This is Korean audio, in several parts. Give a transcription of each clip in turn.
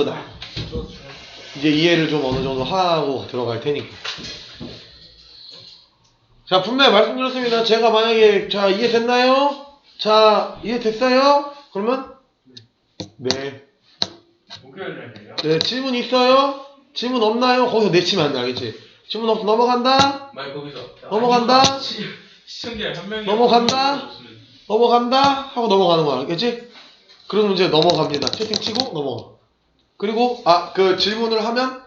이거다. 이제 이해를 좀 어느 정도 하고 들어갈 테니까. 자, 분명히 말씀드렸습니다. 제가 만약에, 자, 이해됐나요? 자, 이해됐어요? 그러면? 네. 목요일날? 네, 질문 있어요? 질문 없나요? 거기서 내치면 안 돼, 알겠지? 질문 없어 넘어간다? 말 거기서 넘어간다? 시, 시청자 한 명이 넘어간다? 넘어간다? 하고 넘어가는 거야, 알겠지? 그럼 이제 넘어갑니다. 채팅 치고 넘어가. 그리고, 아, 그 질문을 하면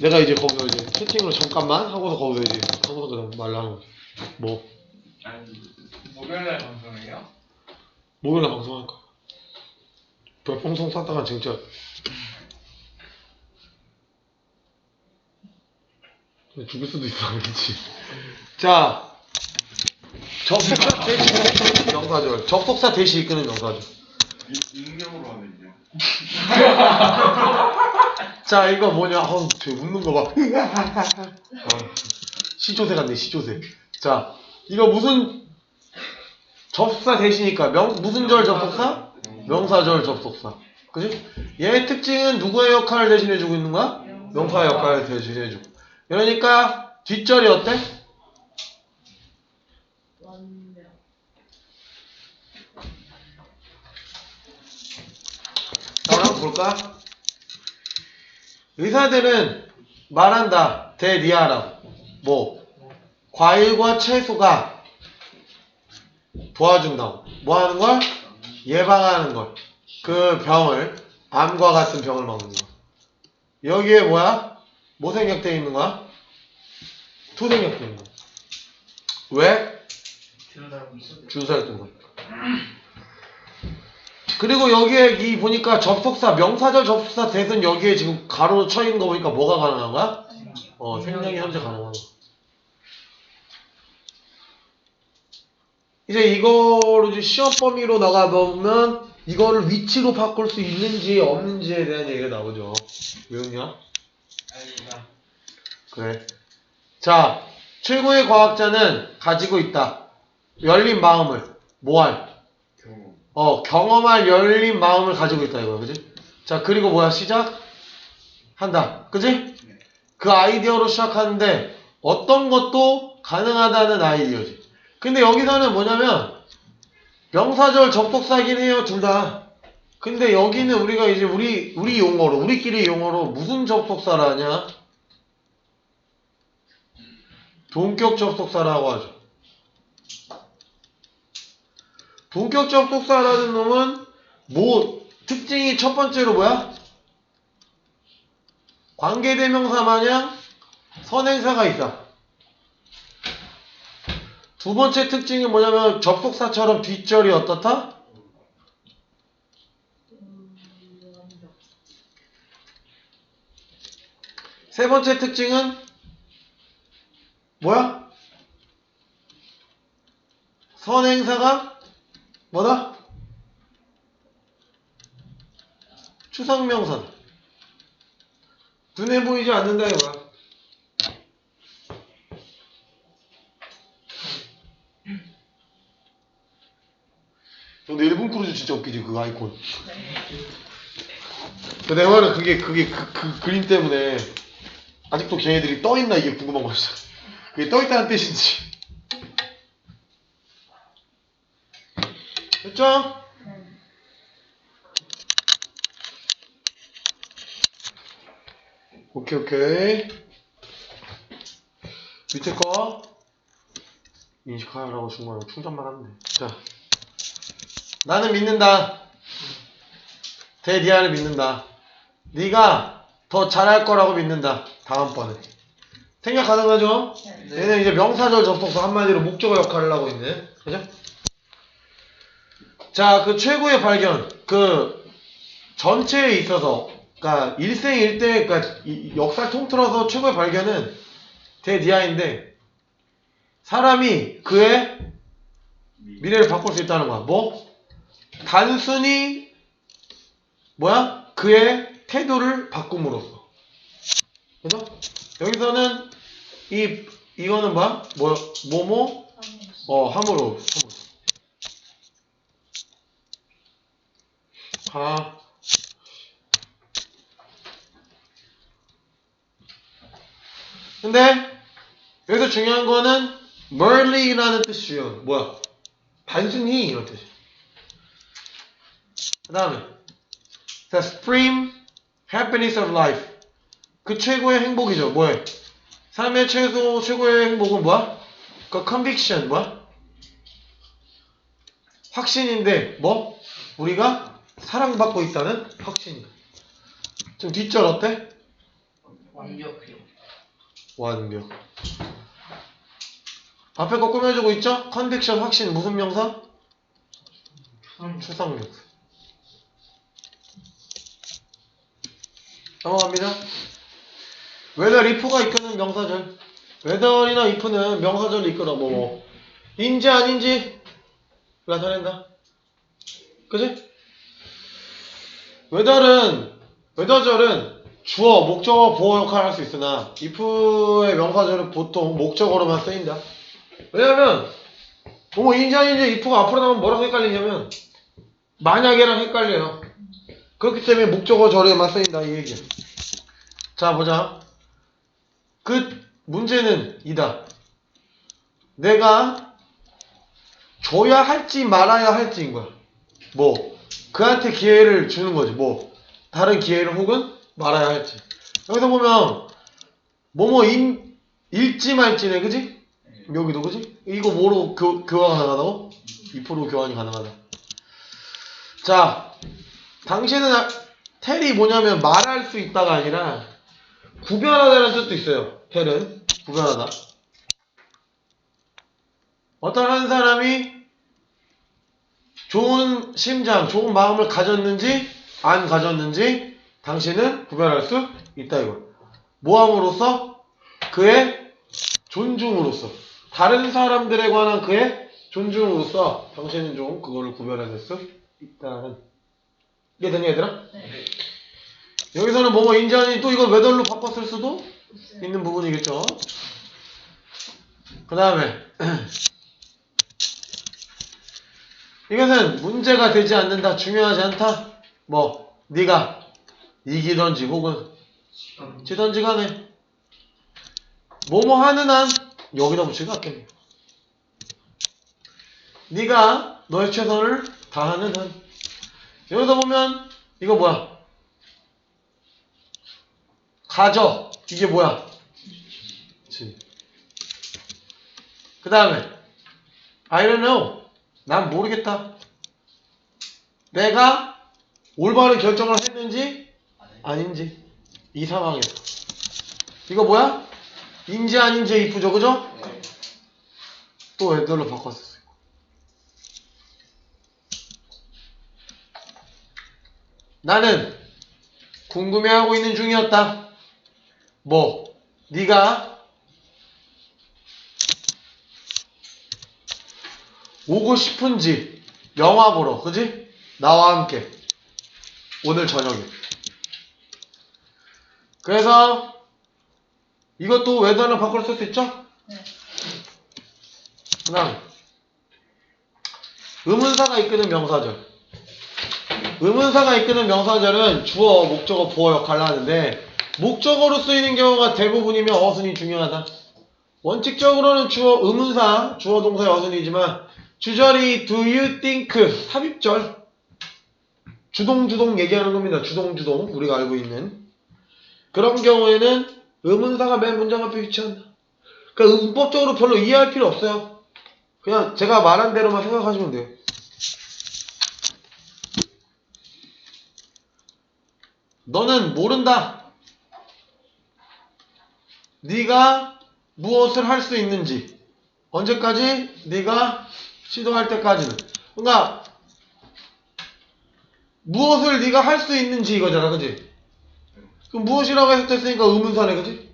내가 이제 거기서 이제 채팅으로 잠깐만 하고서 거기서 이제 하고서 그냥 말하는. 뭐, 목요일날 방송해요? 목요일날 방송할 거야. 별풍선 쐈다가 진짜. 죽을 수도 있어, 알겠지? 자, 접속사 대시 이끄는 명사절. 접속사 대시 이끄는 명사절. 인경으로 하는 게. 자, 이거 뭐냐? 어, 저 웃는 거 봐. 어, 시조새 같네, 시조새. 자, 이거 무슨 접속사 대시니까 명 무슨 절 접속사? 명사절 접속사. 그지? 얘의 특징은 누구의 역할을 대신해주고 있는 거야? 명사의 역할을 대신해주고. 그러니까 뒷절이 어때? 완벽. 자, 한번 볼까? 의사들은 말한다. 대리아라고. 뭐 과일과 채소가 도와준다고. 뭐 하는 걸? 예방하는 걸. 그 병을 암과 같은 병을 막는 거. 여기에 뭐야? 뭐 생략되어 있는 거야? 투 생략되어 있는 거야. 왜? 뜬 거니까. 그리고 여기에 이 보니까 접속사 명사절 접속사 대은 여기에 지금 가로로 쳐 있는 거 보니까 뭐가 가능한 거야? 어 생략이 현재 가능한 거. 이제 이거를 이제 시험 범위로 나가 보면 이거를 위치로 바꿀 수 있는지 없는지에 대한 얘기가 나오죠. 왜냐? 아니다 그래. 자, 최고의 과학자는 가지고 있다. 열린 마음을 뭐할? 어, 경험할 열린 마음을 가지고 있다 이거야, 그지? 자, 그리고 뭐야, 시작? 한다, 그지? 그 아이디어로 시작하는데 어떤 것도 가능하다는 아이디어지. 근데 여기서는 뭐냐면 명사절 접속사긴 해요, 둘 다. 근데 여기는 우리가 이제 우리 우리 용어로 우리끼리 용어로 무슨 접속사라 하냐? 동격 접속사라고 하죠. 동격 접속사라는 놈은 뭐 특징이 첫 번째로 뭐야? 관계대명사 마냥 선행사가 있다. 두 번째 특징이 뭐냐면 접속사처럼 뒷절이 어떻다? 세 번째 특징은 뭐야? 선행사가 뭐다? 추상명사다. 눈에 보이지 않는다 이거야. 근데 일본 크루즈 진짜 웃기지 그 아이콘. 내 말은 그게 그게 그, 그 그림 때문에 아직도 걔네들이 떠 있나 이게 궁금한 거였어. 그게 떠 있다는 뜻인지. 됐죠? 네. 오케이 오케이. 밑에 거 인식하라고 준 거야. 충전만 하면 돼. 자, 나는 믿는다. 대디아를 믿는다. 네가 더 잘할 거라고 믿는다. 다음번에. 생각 가능하죠? 네. 얘는 이제 명사절 접속사 한마디로 목적어 역할을 하고 있네. 그죠? 자, 그 최고의 발견. 그 전체에 있어서, 그니까 일생일대, 그니까 역사를 통틀어서 최고의 발견은 대디아인데, 사람이 그의 미래를 바꿀 수 있다는 거야. 뭐? 단순히, 뭐야? 그의 태도를 바꿈으로써. 그죠? 여기서는 이 이거는 뭐야? 뭐 뭐뭐 어 함으로 함으로. 아. 근데 여기서 중요한 거는 멀리라는 뜻이에요. 뭐야? 단순히 이런 뜻. 그 다음에 the supreme happiness of life 그 최고의 행복이죠. 뭐야? 삶의 최소 최고의 행복은 뭐야? 그 conviction 뭐야? 확신인데 뭐 우리가 사랑받고 있다는 확신. 좀 뒷절 어때? 완벽해요. 완벽. 앞에 거 꾸며주고 있죠? 컨빅션 확신 무슨 명사? 추상 명사. 넘어갑니다. whether if가 이끄는 명사절. whether이나 if는 명사절을 이끌어 뭐, 뭐. 인지 아닌지 나타낸다. 그지? Whether은 whether절은 주어, 목적어, 보어 역할을 할 수 있으나 if의 명사절은 보통 목적어로만 쓰인다. 왜냐면 뭐 인지 아닌지 if가 앞으로 나오면 뭐라고 헷갈리냐면 만약에랑 헷갈려요. 그렇기 때문에 목적어 절에만 쓰인다 이 얘기야. 자 보자. 그 문제는 이다. 내가 줘야 할지 말아야 할지인 거야. 뭐 그한테 기회를 주는 거지. 뭐 다른 기회를 혹은 말아야 할지. 여기서 보면 뭐뭐 인 읽지 말지네, 그지? 여기도 그지? 이거 뭐로 교, 교환 가능하다고? 2% 교환이 가능하다. 자, 당신은 아- 텔이 뭐냐면 말할 수 있다가 아니라 구별하다는 뜻도 있어요. 텔은 구별하다. 어떤 한 사람이 좋은 심장, 좋은 마음을 가졌는지 안 가졌는지 당신은 구별할 수 있다 이거. 모함으로써 그의 존중으로써 다른 사람들에 관한 그의 존중으로써 당신은 좀 그거를 구별해낼 수 있다는 이해되냐 얘들아? 네. 여기서는 뭐뭐 인지하니 또 이걸 외덜로 바꿨을 수도 있는 부분이겠죠. 그 다음에 이것은 문제가 되지 않는다, 중요하지 않다. 뭐 네가 이기던지 혹은 지던지 간에 뭐뭐 하는 한 여기다 붙이고 할게. 네가 너의 최선을 다하는 한 여기서 보면 이거 뭐야? 가져 이게 뭐야? 그 다음에 I don't know 난 모르겠다. 내가 올바른 결정을 했는지 아닌지 이 상황에서 이거 뭐야? 인지 아닌지 이쁘죠? 그죠? 또 애들로 바꿨었어요. 나는 궁금해하고 있는 중이었다. 뭐 네가 오고 싶은지 영화 보러 그지? 나와 함께 오늘 저녁에 그래서 이것도 외단어 바꿔 쓸수 있죠? 네. 그 다음 의문사가 이끄는 명사절 의문사가 이끄는 명사절은 주어, 목적어, 보어 역할을 하는데 목적어로 쓰이는 경우가 대부분이면 어순이 중요하다 원칙적으로는 주어, 의문사, 주어, 동사의 어순이지만 주절이 do you think? 삽입절. 주동주동 얘기하는 겁니다. 주동주동. 우리가 알고 있는. 그런 경우에는 의문사가 맨 문장 앞에 위치한다. 그러니까 문법적으로 별로 이해할 필요 없어요. 그냥 제가 말한 대로만 생각하시면 돼요. 너는 모른다. 네가 무엇을 할 수 있는지. 언제까지? 네가 시도할 때까지는 그러니까 무엇을 네가 할 수 있는지 이거잖아 그지? 그럼 무엇이라고 해석됐으니까 의문사네 그지?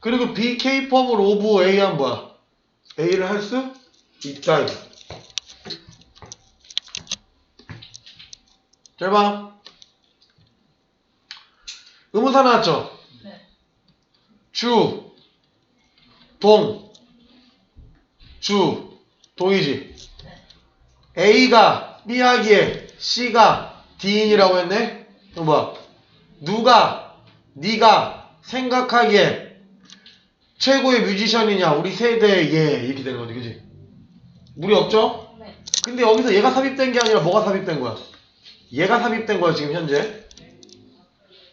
그리고 be capable of A 한 뭐야? A를 할 수 있다 이거 잘 봐. 의문사 나왔죠? 네. 주, 동, 주, 동이지. 네. A가 B하기에 C가 D인이라고 했네? 그럼 뭐야? 누가, 네가 생각하기에 최고의 뮤지션이냐 우리 세대의 얘 이렇게 되는 거지 그지 무리 없죠? 네. 근데 여기서 얘가 삽입된 게 아니라 뭐가 삽입된 거야? 얘가 삽입된 거야 지금 현재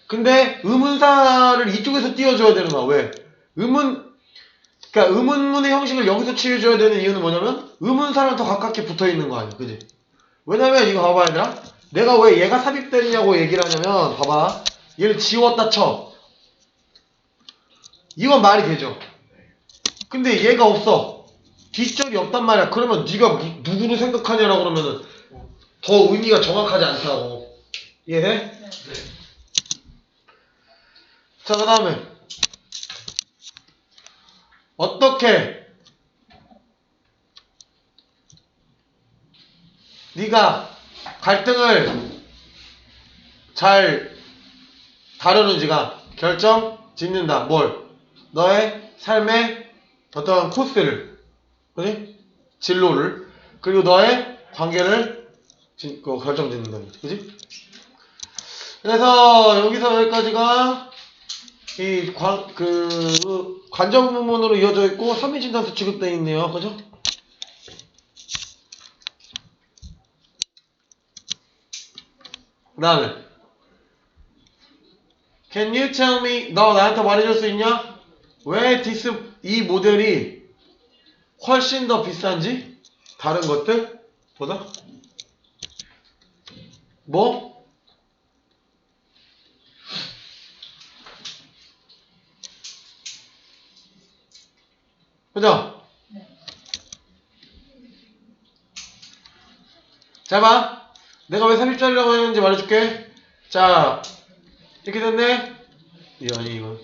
근데 의문사를 이쪽에서 띄워줘야 되는 거야 왜? 의문 그러니까 의문문의 형식을 여기서 취해줘야 되는 이유는 뭐냐면 의문사랑 더 가깝게 붙어 있는 거 아니야 그지? 왜냐면 이거 봐봐 얘들아. 내가 왜 얘가 삽입됐냐고 얘기를 하냐면 봐봐. 얘를 지웠다 쳐. 이건 말이 되죠. 근데 얘가 없어. 뒷절이 없단 말이야. 그러면 네가 무- 누구를 생각하냐라고 그러면은 더 의미가 정확하지 않다고. 이해해? 네. 자 그 다음에 어떻게 네가 갈등을 잘 다루는지가 결정 짓는다. 뭘? 너의 삶의 어떤 코스를, 그지? 진로를, 그리고 너의 관계를 진- 그 결정 짓는다. 그지? 그래서 여기서 여기까지가 이 관, 그, 관정 부문으로 이어져 있고, 3인 진단서 취급되어 있네요. 그죠? 그 다음에, Can you tell me, 너 나한테 말해줄 수 있냐? 왜 디스, 이 모델이 훨씬 더 비싼지? 다른 것들? 보다? 뭐? 그죠? 네. 자, 봐. 내가 왜 30짜리라고 했는지 말해줄게. 자, 이렇게 됐네? 이 아니, 이거.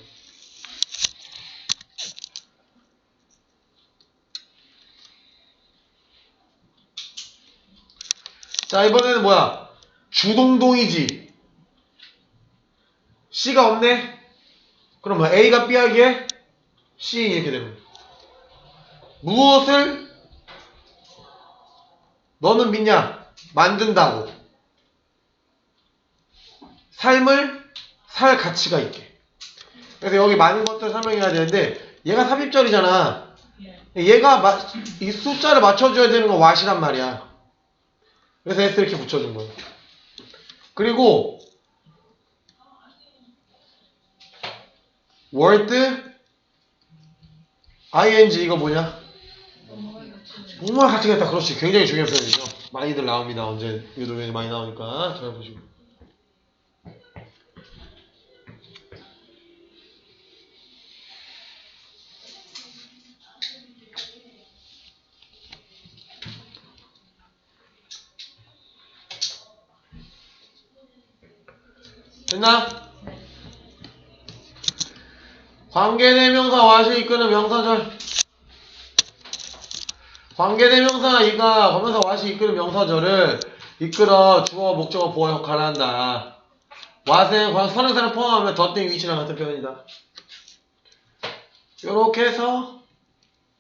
자, 이번에는 뭐야? 주동동이지. C가 없네? 그럼 뭐 A가 B하기에 C 이렇게 거야. 무엇을 너는 믿냐? 만든다고. 삶을 살 가치가 있게. 그래서 여기 많은 것들 설명해야 되는데 얘가 삽입절이잖아. 예. 얘가 마- 이 숫자를 맞춰줘야 되는 건 what이란 말이야. 그래서 S 이렇게 붙여준 거야. 그리고 word ing 이거 뭐냐? 정말 가치가 있다. 그렇지. 굉장히 중요한 표현이죠. 많이들 나옵니다. 언제 유도면이 많이 나오니까 잘 보시고. 됐나? 관계대명사 와시 이끄는 명사절 관계대명사 이가 관계사 와시 이끄는 명사절을 이끌어 주어 목적어 보어 역할을 한다. 와생 관 선행사를 포함하면 덧땡 위치랑 같은 표현이다. 요렇게 해서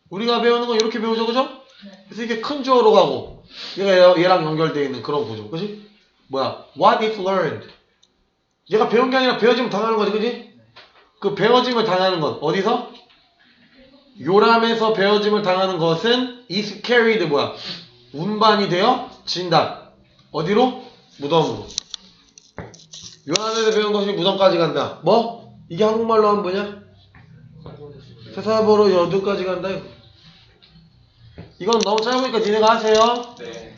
우리가 배우는 건 이렇게 배우죠, 그죠? 네. 그래서 이게 큰 주어로 가고 얘가 얘랑 연결되어 있는 그런 구조, 그지? 뭐야? What if learned? 얘가 배운 게 아니라 배워지면 당하는 거지, 그지? 그 배워짐을 당하는 것 어디서? 요람에서 배워짐을 당하는 것은 is carried 뭐야? 운반이 되어 진다. 어디로? 무덤으로. 요람에서 배운 것이 무덤까지 간다. 뭐? 이게 한국말로 하면 뭐냐? 세사보로 여두까지 간다. 이건 너무 짧으니까 니네가 하세요. 네.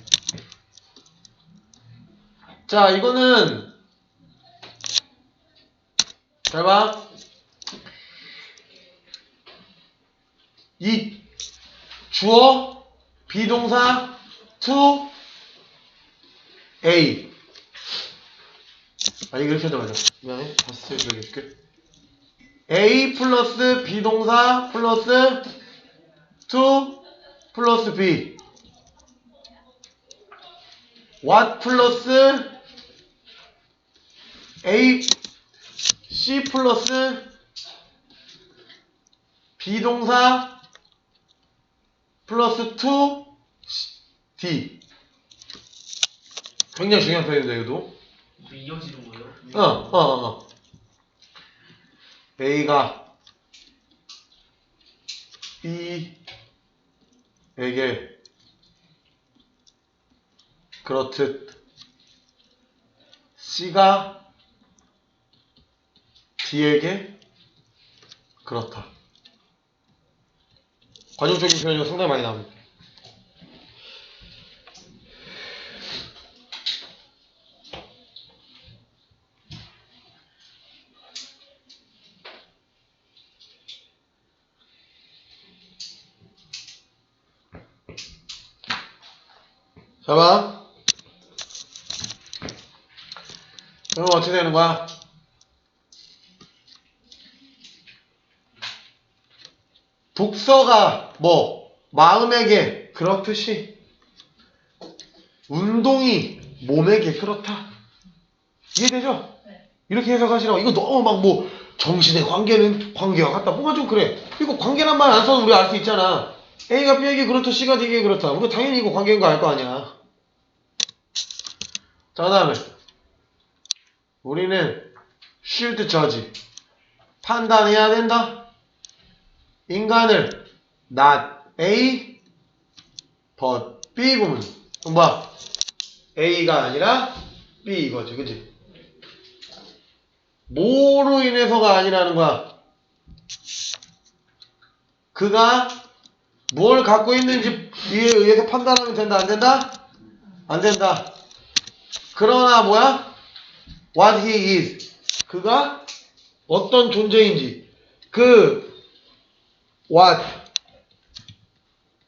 자, 이거는 잘 봐. 이 주어 비동사 to A. 아 이렇게 하자 맞아. 미안해 다시 이렇게 해줄게. A 플러스 비동사 플러스 to 플러스 B. What 플러스 A C 플러스 비동사 플러스 2 D 굉장히 중요한 표현인데 이것도 그 이어지는 거예요? 어, 어, 어. A가 B에게 그렇듯 C가 D에게 그렇다. 관용적인 표현이 상당히 많이 나옵니다. 자, 봐. 그럼 어떻게 되는 거야? 독서가 뭐 마음에게 그렇듯이 운동이 몸에게 그렇다. 이해되죠? 네. 이렇게 해석하시라고. 이거 너무 막 뭐 정신의 관계는 관계와 같다. 뭔가 좀 그래. 이거 관계란 말 안 써도 우리 알 수 있잖아. A가 B에게 그렇다, C가 D에게 그렇다. 우리 당연히 이거 관계인 거 알 거 아니야. 자, 그 다음에 우리는 쉴드 저지 판단해야 된다. 인간을 not A but B 보면 그럼 뭐 A가 아니라 B 이거지 그치 뭐로 인해서가 아니라는 거야? 그가 뭘 갖고 있는지 이에 의해서 판단하면 된다 안 된다? 안 된다. 그러나 뭐야? what he is. 그가 어떤 존재인지. 그 what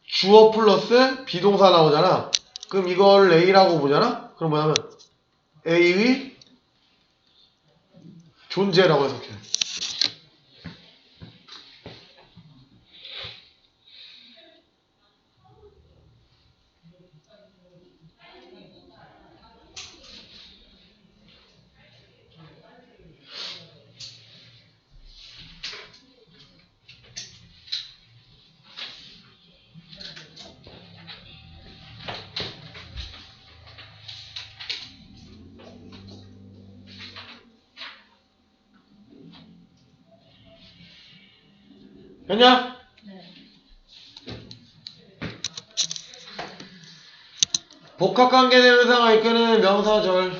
주어 플러스 비동사 나오잖아. 그럼 이걸 A라고 보잖아? 그럼 뭐냐면 A의 존재라고 해석해. 됐냐? 네. 복합관계된 의상을 이끄는 명사절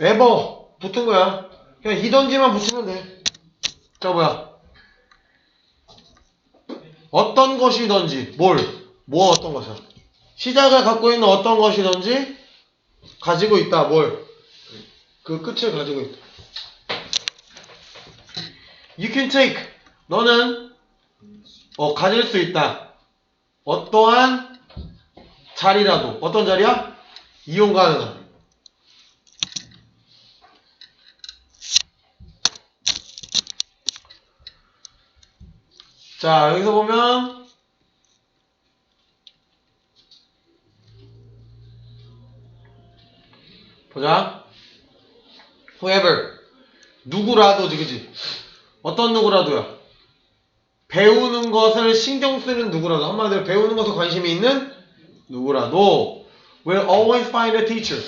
ever 붙은 거야. 그냥 이던지만 붙이면 돼. 자 뭐야? 어떤 것이든지 뭘? 뭐 어떤 것이야? 시작을 갖고 있는 어떤 것이든지 가지고 있다. 뭘? 그 끝을 가지고 있다. You can take. 너는 어 가질 수 있다. 어떠한 자리라도 어떤 자리야? 이용 가능한. 자 여기서 보면 보자. whoever 누구라도지 그지? 어떤 누구라도야. 배우는 것을 신경 쓰는 누구라도 한마디로 배우는 것에 관심이 있는 누구라도 will always find a teacher.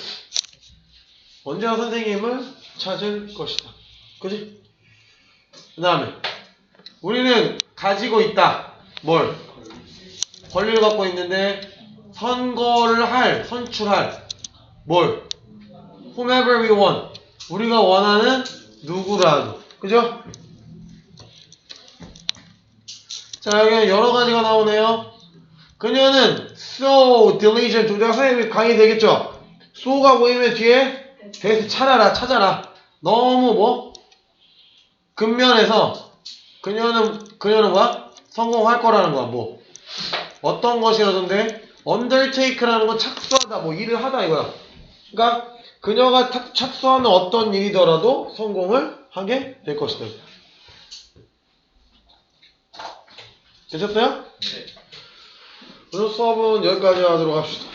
언제나 선생님을 찾을 것이다. 그지? 그 다음에 우리는 가지고 있다. 뭘? 권리를 갖고 있는데 선거를 할, 선출할 뭘? whomever we want. 우리가 원하는 누구라도. 그죠? 자, 여기 여러 가지가 나오네요. 그녀는 so diligent. 내가 선생님이 강의 되겠죠? so가 보이면 뒤에 대해서 찾아라, 찾아라. 너무 뭐? 근면에서 그녀는, 그녀는 뭐야? 성공할 거라는 거야, 뭐. 어떤 것이라던데? undertake라는 건 착수하다, 뭐 일을 하다 이거야. 그러니까 그녀가 탁- 착수하는 어떤 일이더라도 성공을 하게 될 것이다. 되셨어요? 네. 오늘 수업은 여기까지 하도록 합시다.